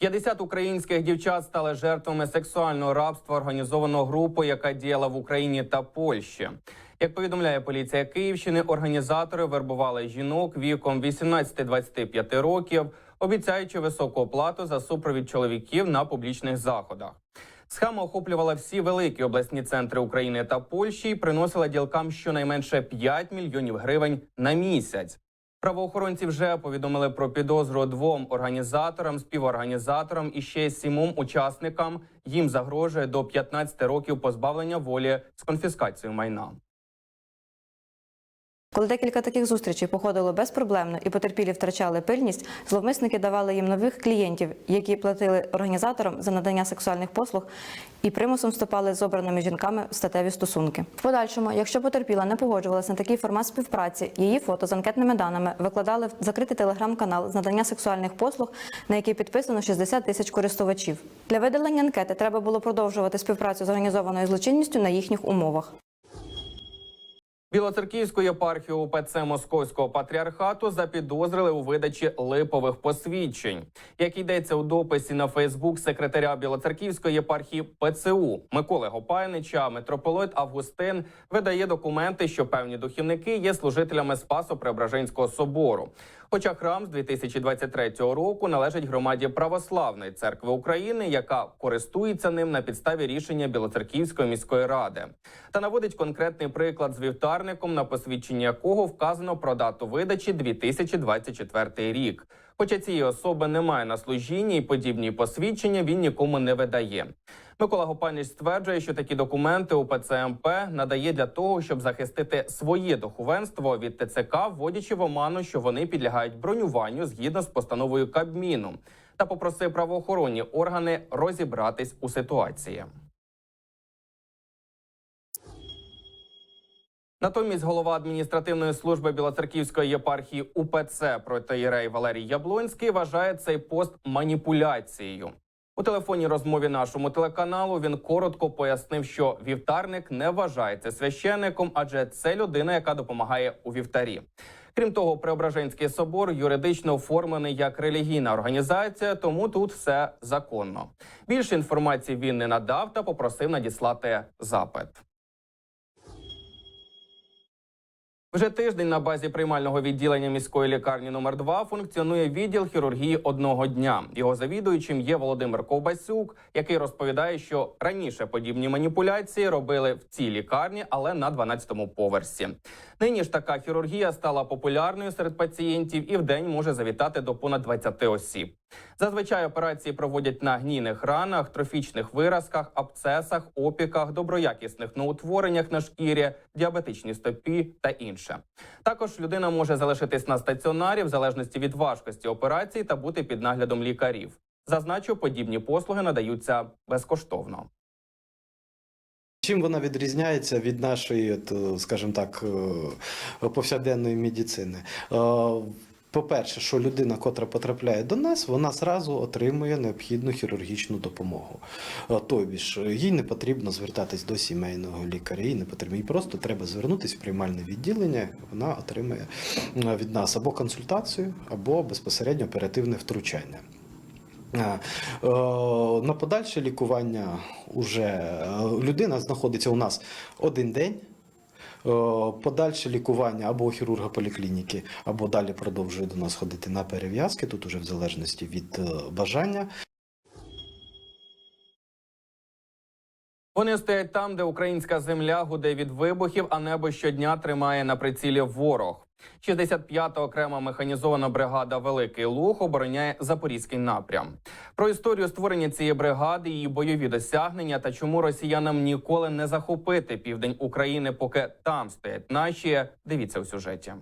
50 українських дівчат стали жертвами сексуального рабства організованого групою, яка діяла в Україні та Польщі. Як повідомляє поліція Київщини, організатори вербували жінок віком 18-25 років, обіцяючи високу оплату за супровід чоловіків на публічних заходах. Схема охоплювала всі великі обласні центри України та Польщі і приносила ділкам щонайменше 5 мільйонів гривень на місяць. Правоохоронці вже повідомили про підозру двом організаторам, співорганізаторам і ще сімом учасникам. Їм загрожує до 15 років позбавлення волі з конфіскацією майна. Коли декілька таких зустрічей походило безпроблемно і потерпілі втрачали пильність, зловмисники давали їм нових клієнтів, які платили організаторам за надання сексуальних послуг і примусом вступали з обраними жінками в статеві стосунки. В подальшому, якщо потерпіла не погоджувалася на такий формат співпраці, її фото з анкетними даними викладали в закритий телеграм-канал з надання сексуальних послуг, на який підписано 60 тисяч користувачів. Для видалення анкети треба було продовжувати співпрацю з організованою злочинністю на їхніх умовах. Білоцерківську єпархію УПЦ Московського патріархату запідозрили у видачі липових посвідчень. Як йдеться у дописі на Фейсбук секретаря Білоцерківської єпархії ПЦУ Миколи Гопайнича, митрополит Августин видає документи, що певні духівники є служителями Спасо Преображенського собору. Хоча храм з 2023 року належить громаді Православної церкви України, яка користується ним на підставі рішення Білоцерківської міської ради, та наводить конкретний приклад з вівтарником, на посвідченні якого вказано про дату видачі 2024 рік. Хоча цієї особи немає на служінні і подібні посвідчення він нікому не видає. Микола Гопаніч стверджує, що такі документи у ПЦМП надає для того, щоб захистити своє духовенство від ТЦК, вводячи в оману, що вони підлягають бронюванню згідно з постановою Кабміну, та попросив правоохоронні органи розібратись у ситуації. Натомість голова адміністративної служби Білоцерківської єпархії УПЦ протоєрей Валерій Яблонський вважає цей пост маніпуляцією. У телефонній розмові нашому телеканалу він коротко пояснив, що вівтарник не вважається священником, адже це людина, яка допомагає у вівтарі. Крім того, Преображенський собор юридично оформлений як релігійна організація, тому тут все законно. Більше інформації він не надав та попросив надіслати запит. Вже тиждень на базі приймального відділення міської лікарні номер 2 функціонує відділ хірургії одного дня. Його завідуючим є Володимир Ковбасюк, який розповідає, що раніше подібні маніпуляції робили в цій лікарні, але на 12-му поверсі. Нині ж така хірургія стала популярною серед пацієнтів і в день може завітати до понад 20 осіб. Зазвичай операції проводять на гнійних ранах, трофічних виразках, абцесах, опіках, доброякісних новоутвореннях на шкірі, діабетичній стопі та інше. Також людина може залишитись на стаціонарі в залежності від важкості операції та бути під наглядом лікарів. Зазначу, подібні послуги надаються безкоштовно. Чим вона відрізняється від нашої, е, скажімо так, е, повсякденної медицини? Е, По-перше, що людина, котра потрапляє до нас, вона зразу отримує необхідну хірургічну допомогу. Е, Тобі ж їй не потрібно звертатись до сімейного лікаря, їй не потрібно. Їй просто треба звернутися в приймальне відділення. Вона отримує е, від нас або консультацію, або безпосередньо оперативне втручання. Е, На подальше лікування уже е, людина знаходиться у нас один день. Е, Подальше лікування або хірурга поліклініки, або далі продовжує до нас ходити на перев'язки, тут уже в залежності від е, бажання. Вони стоять там, де українська земля гуде від вибухів, а небо щодня тримає на прицілі ворог. 65-та окрема механізована бригада Великий Луг обороняє запорізький напрям. Про історію створення цієї бригади, її бойові досягнення та чому росіянам ніколи не захопити південь України, поки там стоять наші. Дивіться у сюжеті.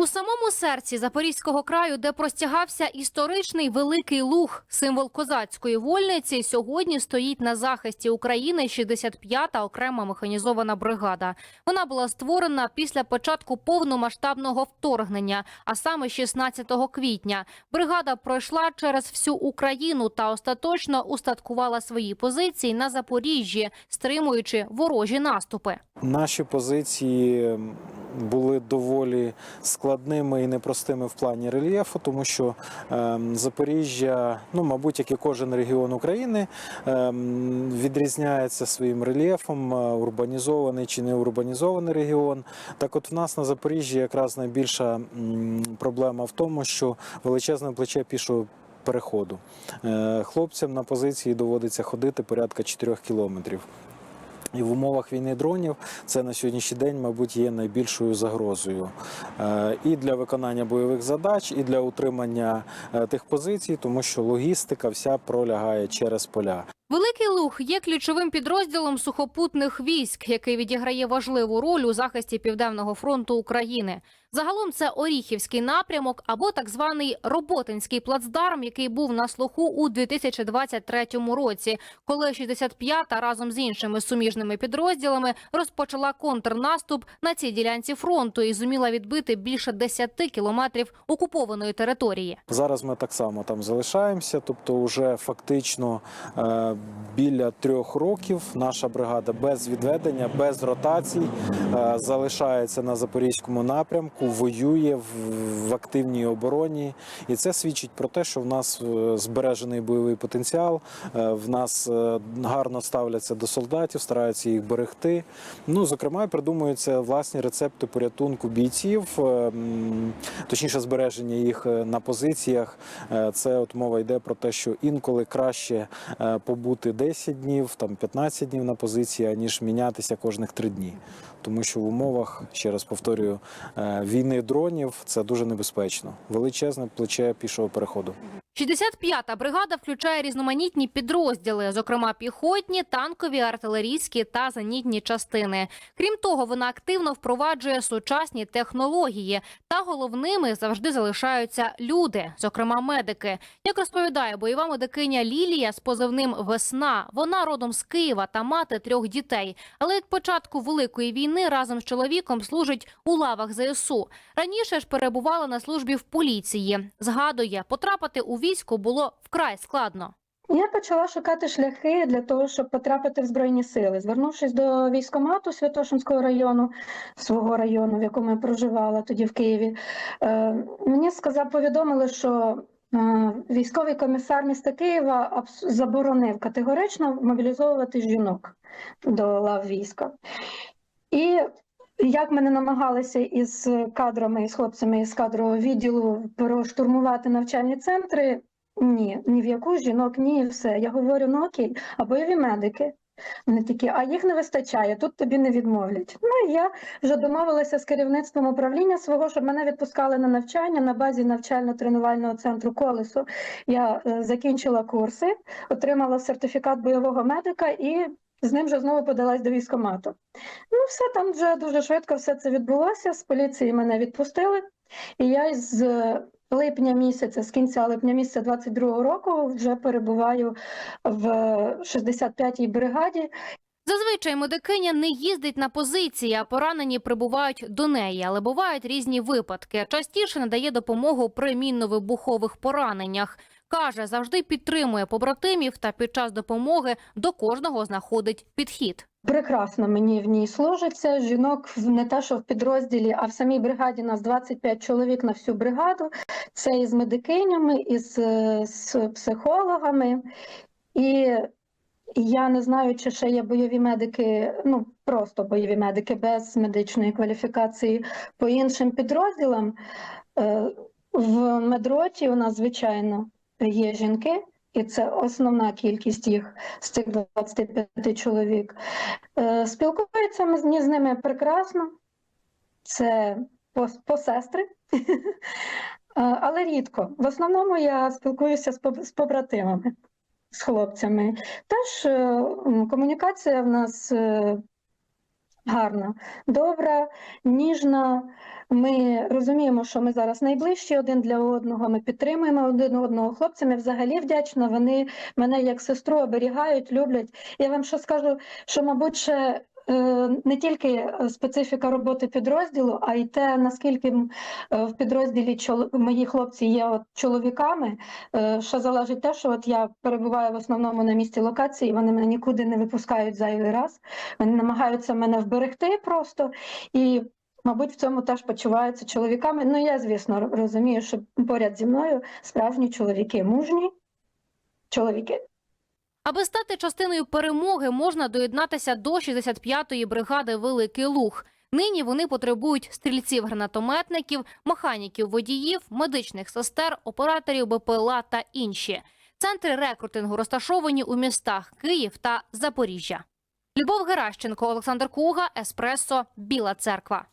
У самому серці Запорізького краю, де простягався історичний великий луг, символ козацької вольниці, сьогодні стоїть на захисті України 65-та окрема механізована бригада. Вона була створена після початку повномасштабного вторгнення, а саме 16 квітня. Бригада пройшла через всю Україну та остаточно устаткувала свої позиції на Запоріжжі, стримуючи ворожі наступи. Наші позиції були доволі складними і непростими в плані рельєфу, тому що ем, Запоріжжя, ну мабуть, як і кожен регіон України, ем, відрізняється своїм рельєфом, е, урбанізований чи не урбанізований регіон. Так, от в нас на Запоріжжі якраз найбільша проблема в тому, що величезне плече пішого переходу. Е, Хлопцям на позиції доводиться ходити порядка 4 кілометрів. І в умовах війни дронів це на сьогоднішній день, мабуть, є найбільшою загрозою Е, і для виконання бойових задач, і для утримання е, тих позицій, тому що логістика вся пролягає через поля. Великий Луг є ключовим підрозділом сухопутних військ, який відіграє важливу роль у захисті Південного фронту України. Загалом це Оріхівський напрямок або так званий Роботинський плацдарм, який був на слуху у 2023 році, коли 65-та разом з іншими суміжними підрозділами розпочала контрнаступ на цій ділянці фронту і зуміла відбити більше 10 кілометрів окупованої території. Зараз ми так само там залишаємося, тобто, вже фактично е, біля трьох років наша бригада без відведення, без ротацій е, залишається на запорізькому напрямку, воює в, активній обороні, і це свідчить про те, що в нас е, збережений бойовий потенціал. е, В нас гарно ставляться до солдатів, стараються їх берегти. Ну, зокрема, придумуються власні рецепти порятунку бійців, точніше, збереження їх на позиціях. Це от мова йде про те, що інколи краще е, побути 10 днів, там 15 днів на позиції, аніж мінятися кожних 3 дні. Тому що в умовах, ще раз повторюю, е, війни дронів це дуже небезпечно. Величезне плече пішого переходу. 65-та бригада включає різноманітні підрозділи, зокрема піхотні, танкові, артилерійські та зенітні частини. Крім того, вона активно впроваджує сучасні технології, та головними завжди залишаються люди, зокрема медики. Як розповідає бойова медикиня Лілія з позивним Весна, вона родом з Києва та мати трьох дітей. Але від початку великої війни разом з чоловіком служить у лавах ЗСУ. Раніше ж перебувала на службі в поліції. Згадує, потрапити у військо було вкрай складно. Я почала шукати шляхи для того, щоб потрапити в Збройні сили. Звернувшись до військкомату Святошинського району, свого району, в якому я проживала тоді в Києві, е, мені сказав, повідомили, що військовий комісар міста Києва заборонив категорично мобілізовувати жінок до лав війська. І як мене намагалися із кадрами, із хлопцями із кадрового відділу проштурмувати навчальні центри, ні, ні в яку жінок, ні, все. Я говорю, ну окей, а бойові медики. Вони такі, а їх не вистачає, тут тобі не відмовлять. Ну і я вже домовилася з керівництвом управління свого, щоб мене відпускали на навчання на базі навчально-тренувального центру колесо. Я е, закінчила курси, отримала сертифікат бойового медика і з ним вже знову подалась до військкомату. Ну, все там вже дуже швидко все це відбулося. З поліції мене відпустили, і я з липня місяця, з кінця липня місяця 22-го року вже перебуваю в 65-й бригаді. Зазвичай медикиня не їздить на позиції, а поранені прибувають до неї, але бувають різні випадки. Частіше надає допомогу при мінно-вибухових пораненнях. Каже, завжди підтримує побратимів та під час допомоги до кожного знаходить підхід. Прекрасно мені в ній служиться. Жінок не те, що в підрозділі, а в самій бригаді нас 25 чоловік на всю бригаду. Це із медикинями, із е, з психологами. І я не знаю, чи ще є бойові медики, ну просто бойові медики без медичної кваліфікації по іншим підрозділам. Е, В медроті у нас, звичайно, є жінки, і це основна кількість їх з цих 25 чоловік. Е, Спілкуються ми з ними прекрасно. Це пос- посестри. Е, Але рідко. В основному я спілкуюся з поб- з побратимами, з хлопцями. Теж е, комунікація в нас гарна, добра, ніжна. Ми розуміємо, що ми зараз найближчі один для одного. Ми підтримуємо один одного. Хлопцями взагалі вдячна. Вони мене як сестру оберігають, люблять. Я вам що скажу, що, мабуть, ще е, не тільки специфіка роботи підрозділу, а й те, наскільки е, в підрозділі мої хлопці є от чоловіками. е, Що залежить те, що от я перебуваю в основному на місці локації, вони мене нікуди не випускають зайвий раз. Вони намагаються мене вберегти просто. І Мабуть, в цьому теж почуваються чоловіками. Ну, я, звісно, розумію, що поряд зі мною справжні чоловіки, мужні чоловіки. Аби стати частиною перемоги, можна доєднатися до 65-ї бригади Великий Луг. Нині вони потребують стрільців-гранатометників, механіків водіїв, медичних сестер, операторів БПЛА та інші. Центри рекрутингу розташовані у містах Київ та Запоріжжя. Любов Геращенко, Олександр Куга, Еспресо, Біла Церква.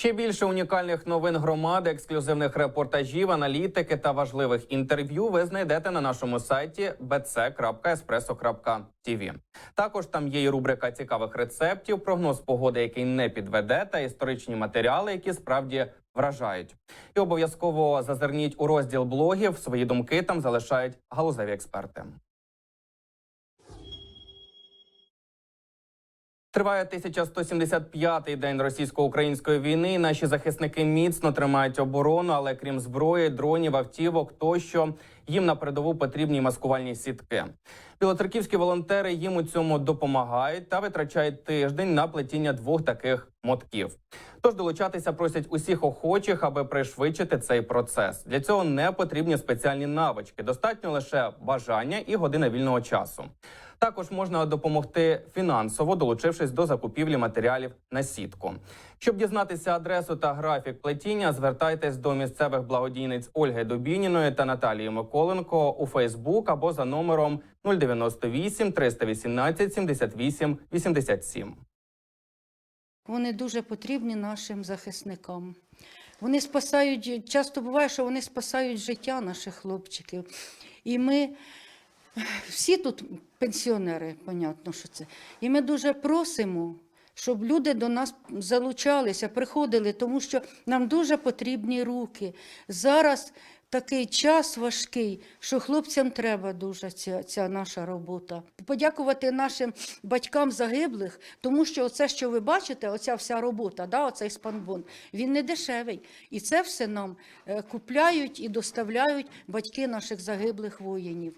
Ще більше унікальних новин громади, ексклюзивних репортажів, аналітики та важливих інтерв'ю ви знайдете на нашому сайті bc.espresso.tv. Також там є і рубрика цікавих рецептів, прогноз погоди, який не підведе, та історичні матеріали, які справді вражають. І обов'язково зазирніть у розділ блогів. Свої думки там залишають галузеві експерти. Триває 1175-й день російсько-української війни. Наші захисники міцно тримають оборону, але крім зброї, дронів, автівок тощо їм на передову потрібні маскувальні сітки. Білоцерківські волонтери їм у цьому допомагають та витрачають тиждень на плетіння двох таких мотків. Тож долучатися просять усіх охочих, аби пришвидшити цей процес. Для цього не потрібні спеціальні навички, достатньо лише бажання і година вільного часу. Також можна допомогти фінансово, долучившись до закупівлі матеріалів на сітку. Щоб дізнатися адресу та графік плетіння, звертайтесь до місцевих благодійниць Ольги Дубініної та Наталії Миколенко у Фейсбук або за номером 098 318 78 87. Вони дуже потрібні нашим захисникам. Вони спасають, часто буває, що вони спасають життя наших хлопчиків. І ми всі тут пенсіонери, понятно, що це. І ми дуже просимо, щоб люди до нас залучалися, приходили, тому що нам дуже потрібні руки. Зараз такий час важкий, що хлопцям треба дуже ця, ця наша робота. Подякувати нашим батькам загиблих, тому що оце, що ви бачите, оця вся робота, да, оцей спанбон, він не дешевий. І це все нам е, купляють і доставляють батьки наших загиблих воїнів.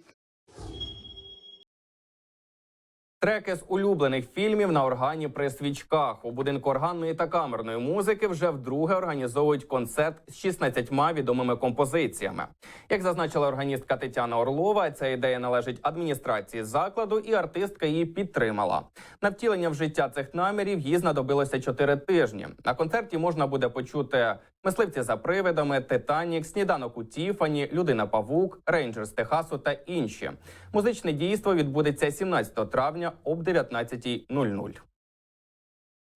Треки з улюблених фільмів на органі при свічках у будинку органної та камерної музики вже вдруге організовують концерт з 16 відомими композиціями. Як зазначила органістка Тетяна Орлова, ця ідея належить адміністрації закладу, і артистка її підтримала. На втілення в життя цих намірів їй знадобилося 4 тижні. На концерті можна буде почути мисливці за привидами, Титанік, сніданок у Тіфані, Людина Павук, Рейнджер з Техасу та інші. Музичне дійство відбудеться 17 травня об 19.00.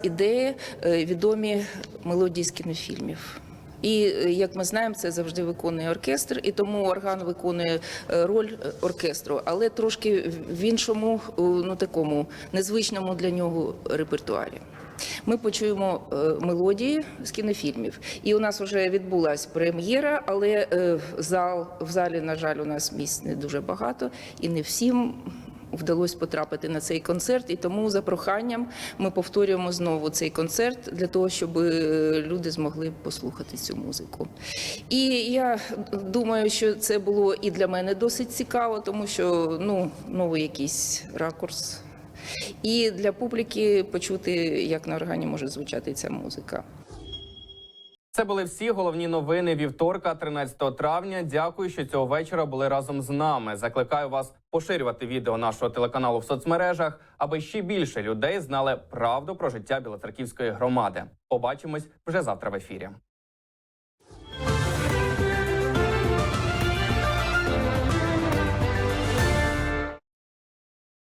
ідеї е, відомі мелодії з кінофільмів. І е, як ми знаємо, це завжди виконує оркестр, і тому орган виконує е, роль оркестру, але трошки в іншому, ну такому незвичному для нього репертуарі. Ми почуємо е, мелодії з кінофільмів, і у нас вже відбулася прем'єра, але е, зал в залі, на жаль, у нас місць не дуже багато, і не всім вдалося потрапити на цей концерт, і тому за проханням ми повторюємо знову цей концерт для того, щоб е, люди змогли послухати цю музику. І я думаю, що це було і для мене досить цікаво, тому що ну новий якийсь ракурс. І для публіки почути, як на органі може звучати ця музика. Це були всі головні новини вівторка, 13 травня. Дякую, що цього вечора були разом з нами. Закликаю вас поширювати відео нашого телеканалу в соцмережах, аби ще більше людей знали правду про життя Білоцерківської громади. Побачимось вже завтра в ефірі.